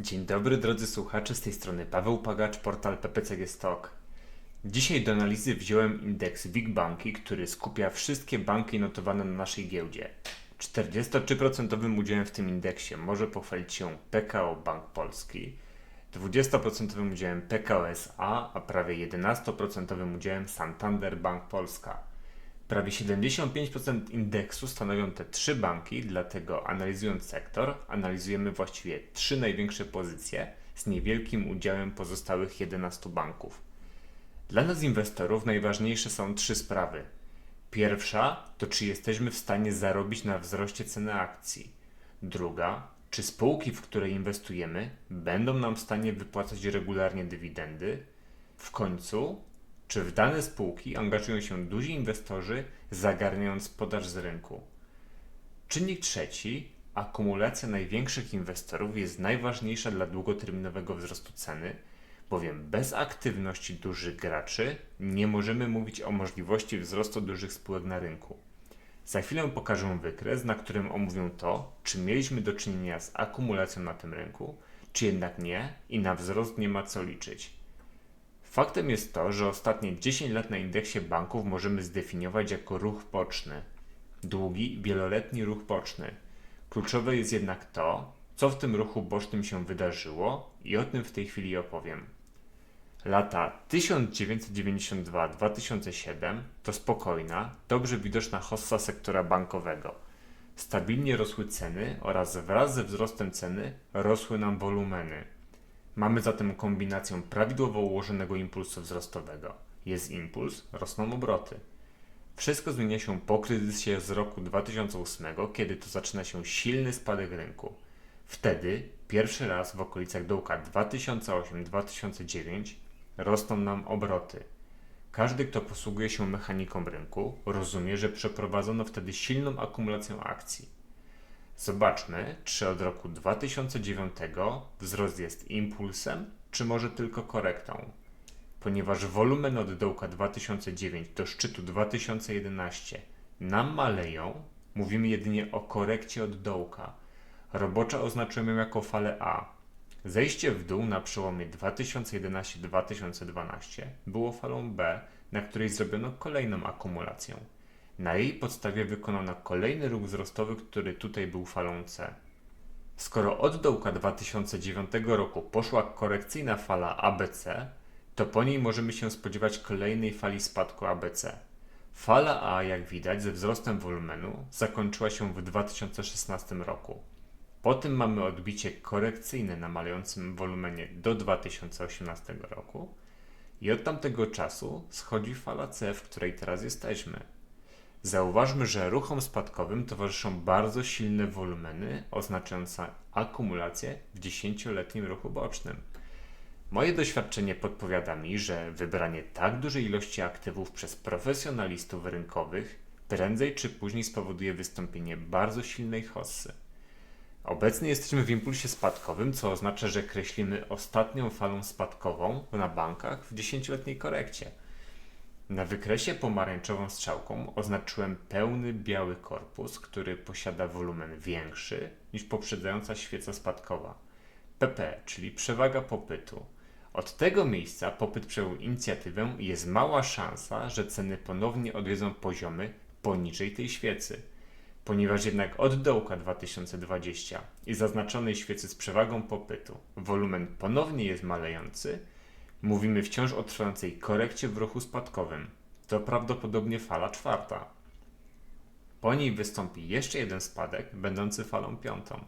Dzień dobry drodzy słuchacze, z tej strony Paweł Pagacz, portal PPCG Stock. Dzisiaj do analizy wziąłem indeks WIG Banki, który skupia wszystkie banki notowane na naszej giełdzie. 43% udziałem w tym indeksie może pochwalić się PKO Bank Polski, 20% udziałem PKO SA, a prawie 11% udziałem Santander Bank Polska. Prawie 75% indeksu stanowią te trzy banki, dlatego analizując sektor, analizujemy właściwie trzy największe pozycje z niewielkim udziałem pozostałych 11 banków. Dla nas inwestorów najważniejsze są trzy sprawy. Pierwsza to czy jesteśmy w stanie zarobić na wzroście ceny akcji. Druga, czy spółki, w które inwestujemy, będą nam w stanie wypłacać regularnie dywidendy. W końcu, czy w dane spółki angażują się duzi inwestorzy, zagarniając podaż z rynku. Czynnik trzeci, akumulacja największych inwestorów jest najważniejsza dla długoterminowego wzrostu ceny, bowiem bez aktywności dużych graczy nie możemy mówić o możliwości wzrostu dużych spółek na rynku. Za chwilę pokażę wykres, na którym omówię to, czy mieliśmy do czynienia z akumulacją na tym rynku, czy jednak nie i na wzrost nie ma co liczyć. Faktem jest to, że ostatnie 10 lat na indeksie banków możemy zdefiniować jako ruch boczny. Długi, wieloletni ruch boczny. Kluczowe jest jednak to, co w tym ruchu bocznym się wydarzyło i o tym w tej chwili opowiem. Lata 1992-2007 to spokojna, dobrze widoczna hossa sektora bankowego. Stabilnie rosły ceny oraz wraz ze wzrostem ceny rosły nam wolumeny. Mamy zatem kombinację prawidłowo ułożonego impulsu wzrostowego. Jest impuls, rosną obroty. Wszystko zmienia się po kryzysie z roku 2008, kiedy to zaczyna się silny spadek rynku. Wtedy, pierwszy raz w okolicach dołka 2008-2009, rosną nam obroty. Każdy, kto posługuje się mechaniką rynku, rozumie, że przeprowadzono wtedy silną akumulację akcji. Zobaczmy, czy od roku 2009 wzrost jest impulsem, czy może tylko korektą. Ponieważ wolumen od dołka 2009 do szczytu 2011 nam maleją, mówimy jedynie o korekcie od dołka. Robocza oznaczujemy jako falę A. Zejście w dół na przełomie 2011-2012 było falą B, na której zrobiono kolejną akumulację. Na jej podstawie wykonano kolejny ruch wzrostowy, który tutaj był falą C. Skoro od dołka 2009 roku poszła korekcyjna fala ABC, to po niej możemy się spodziewać kolejnej fali spadku ABC. Fala A, jak widać, ze wzrostem wolumenu zakończyła się w 2016 roku. Potem mamy odbicie korekcyjne na malejącym wolumenie do 2018 roku i od tamtego czasu schodzi fala C, w której teraz jesteśmy. Zauważmy, że ruchom spadkowym towarzyszą bardzo silne wolumeny oznaczające akumulację w 10-letnim ruchu bocznym. Moje doświadczenie podpowiada mi, że wybranie tak dużej ilości aktywów przez profesjonalistów rynkowych prędzej czy później spowoduje wystąpienie bardzo silnej hossy. Obecnie jesteśmy w impulsie spadkowym, co oznacza, że kreślimy ostatnią falą spadkową na bankach w 10-letniej korekcie. Na wykresie pomarańczową strzałką oznaczyłem pełny biały korpus, który posiada wolumen większy niż poprzedzająca świeca spadkowa. PP, czyli przewaga popytu. Od tego miejsca popyt przejął inicjatywę i jest mała szansa, że ceny ponownie odwiedzą poziomy poniżej tej świecy. Ponieważ jednak od dołka 2020 i zaznaczonej świecy z przewagą popytu wolumen ponownie jest malejący, mówimy wciąż o trwającej korekcie w ruchu spadkowym. To prawdopodobnie fala czwarta. Po niej wystąpi jeszcze jeden spadek, będący falą piątą.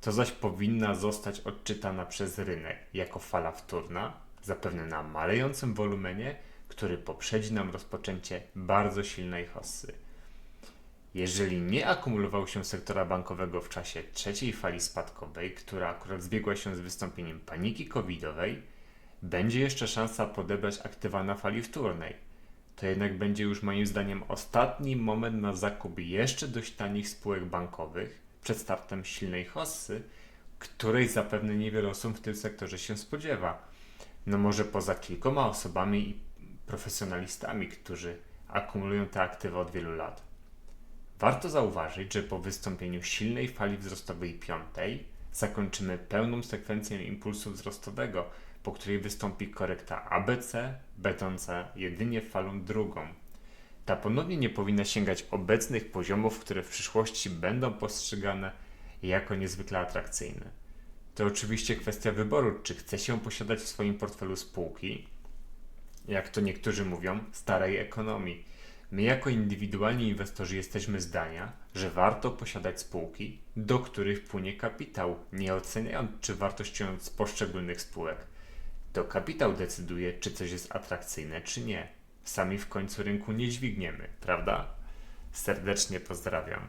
To zaś powinna zostać odczytana przez rynek jako fala wtórna, zapewne na malejącym wolumenie, który poprzedzi nam rozpoczęcie bardzo silnej hossy. Jeżeli nie akumulował się sektora bankowego w czasie trzeciej fali spadkowej, która akurat zbiegła się z wystąpieniem paniki covidowej, będzie jeszcze szansa podebrać aktywa na fali wtórnej. To jednak będzie już moim zdaniem ostatni moment na zakup jeszcze dość tanich spółek bankowych przed startem silnej hossy, której zapewne niewiele osób w tym sektorze się spodziewa. No może poza kilkoma osobami i profesjonalistami, którzy akumulują te aktywa od wielu lat. Warto zauważyć, że po wystąpieniu silnej fali wzrostowej piątej zakończymy pełną sekwencję impulsu wzrostowego, po której wystąpi korekta ABC, będąca jedynie falą drugą. Ta ponownie nie powinna sięgać obecnych poziomów, które w przyszłości będą postrzegane jako niezwykle atrakcyjne. To oczywiście kwestia wyboru, czy chce się posiadać w swoim portfelu spółki, jak to niektórzy mówią, starej ekonomii. My, jako indywidualni inwestorzy, jesteśmy zdania, że warto posiadać spółki, do których płynie kapitał, nie oceniając czy wartościując poszczególnych spółek. To kapitał decyduje, czy coś jest atrakcyjne, czy nie. Sami w końcu rynku nie dźwigniemy, prawda? Serdecznie pozdrawiam.